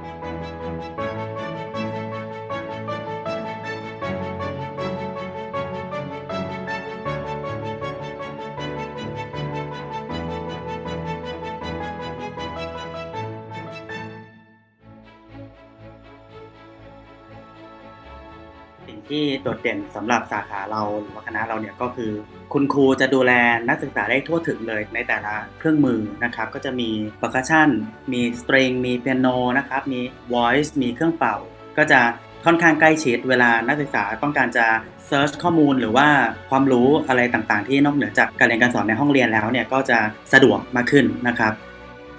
Música สิ่งที่โดดเด่นสำหรับสาขาเราหรือว่าคณะเราเนี่ยก็คือ คุณครูจะดูแลนักศึกษาได้ทั่วถึงเลยในแต่ละเครื่องมือนะครับ ก็จะมี percussion มีสตริงมีเปียโนนะครับ มี voice มีเครื่องเป่า ก็จะค่อนข้างใกล้ชิดเวลานักศึกษาต้องการจะ search ข้อมูลหรือว่าความรู้อะไรต่างๆ ที่นอกเหนือจากการเรียนการสอนในห้องเรียนแล้วเนี่ยก็จะสะดวกมากขึ้นนะครับ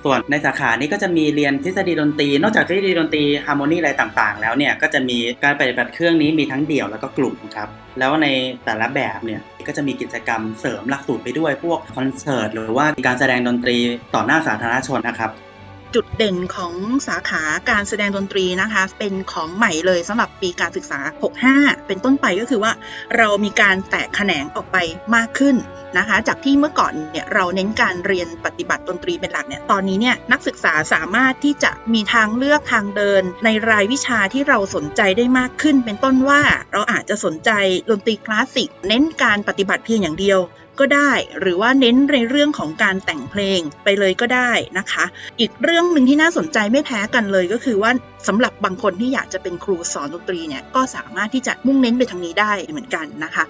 ส่วนในสาขานี้ก็จะมีเรียนทฤษฎีดนตรี นอกจากทฤษฎีดนตรีฮาร์โมนีอะไรต่างๆ แล้วเนี่ยก็จะมีการปฏิบัติเครื่องนี้มีทั้งเดี่ยวแล้วก็กลุ่มครับแล้วในแต่ละแบบเนี่ยก็จะมีกิจกรรมเสริมหลักสูตรไปด้วยพวกคอนเสิร์ตหรือว่าการแสดงดนตรีต่อหน้าสาธารณชนนะครับ จุดเด่นของสาขาการแสดงดนตรีนะคะ เป็นของใหม่เลยสำหรับปีการศึกษา 65 เป็นต้นไปก็คือว่าเรามีการแตกแขนงออกไปมากขึ้นนะคะ จากที่เมื่อก่อนเนี่ยเราเน้นการเรียนปฏิบัติดนตรีเป็นหลักเนี่ย ตอนนี้เนี่ยนักศึกษาสามารถที่จะมีทางเลือกทางเดิน ในรายวิชาที่เราสนใจได้มากขึ้น เป็นต้นว่าเราอาจจะสนใจดนตรีคลาสสิกเน้นการปฏิบัติเพียงอย่างเดียว ก็ได้ หรือว่าเน้นในเรื่องของการแต่งเพลงไปเลยก็ได้นะคะ อีกเรื่องหนึ่งที่น่าสนใจไม่แพ้กันเลยก็คือว่าสำหรับบางคนที่อยากจะเป็นครูสอนดนตรีเนี่ยก็สามารถที่จะมุ่งเน้นไปทางนี้ได้เหมือนกันนะคะ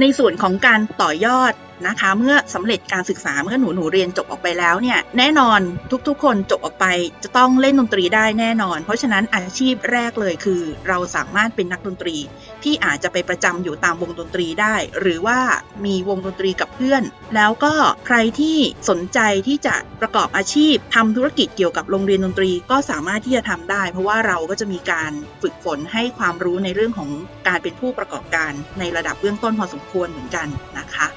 ในส่วนของการต่อยอด นะคะ เมื่อสำเร็จการศึกษาเมื่อหนูหนูเรียนจบออกไปแล้วเนี่ยแน่นอนทุกๆ คนจบออกไปจะต้องเล่นดนตรีได้แน่นอน เพราะฉะนั้นอาชีพแรกเลยคือ เราสามารถเป็นนักดนตรี ที่อาจจะไปประจำอยู่ตามวงดนตรีได้ หรือว่ามีวงดนตรีกับเพื่อน แล้วก็ใครที่สนใจที่จะประกอบอาชีพทำธุรกิจเกี่ยวกับโรงเรียนดนตรีก็สามารถที่จะทำได้ เพราะว่าเราก็จะมีการฝึกฝนให้ความรู้ในเรื่องของการเป็นผู้ประกอบการในระดับเบื้องต้นพอสมควรเหมือนกันนะคะ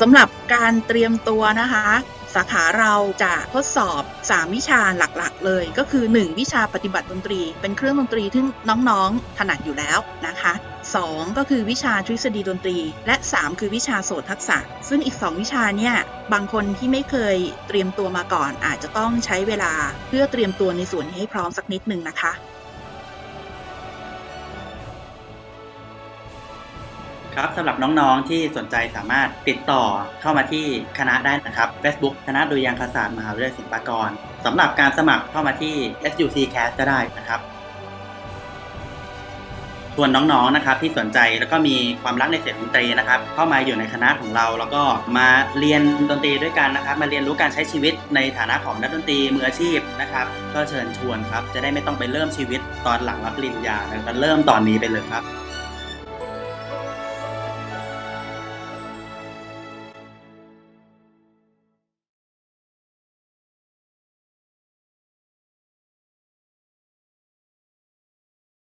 สำหรับการเตรียมตัวนะคะ สาขาเราจะทดสอบ 3 วิชาหลักๆ เลย ก็คือ 1 วิชาปฏิบัติดนตรี เป็นเครื่องดนตรีที่น้องๆถนัดอยู่แล้วนะคะ2 ก็คือวิชาทฤษฎีดนตรี และ 3 คือวิชาโสตทักษะ ซึ่งอีก 2 วิชาเนี่ยบางคนที่ไม่เคยเตรียมตัวมาก่อน อาจจะต้องใช้เวลาเพื่อเตรียมตัวในส่วนนี้ให้พร้อมสักนิดนึงนะคะ ครับสำหรับน้องๆที่สนใจสามารถติดต่อเข้ามาที่คณะได้นะครับ Facebook คณะดุริยางคศาสตร์มหาวิทยาลัยศิลปากรสำหรับการสมัครเข้ามาที่ SUC Cast ก็ได้นะครับส่วนน้องๆ นะครับที่สนใจแล้วก็มีความรักในเสียงดนตรีนะครับ เข้ามาอยู่ในคณะของเรา แล้วก็มาเรียนดนตรีด้วยกันนะครับ มาเรียนรู้การใช้ชีวิตในฐานะของนักดนตรีมืออาชีพนะครับ ก็เชิญชวนครับ จะได้ไม่ต้องไปเริ่มชีวิตตอนหลังรับปริญญานะครับเริ่มตอนนี้ไปเลยครับ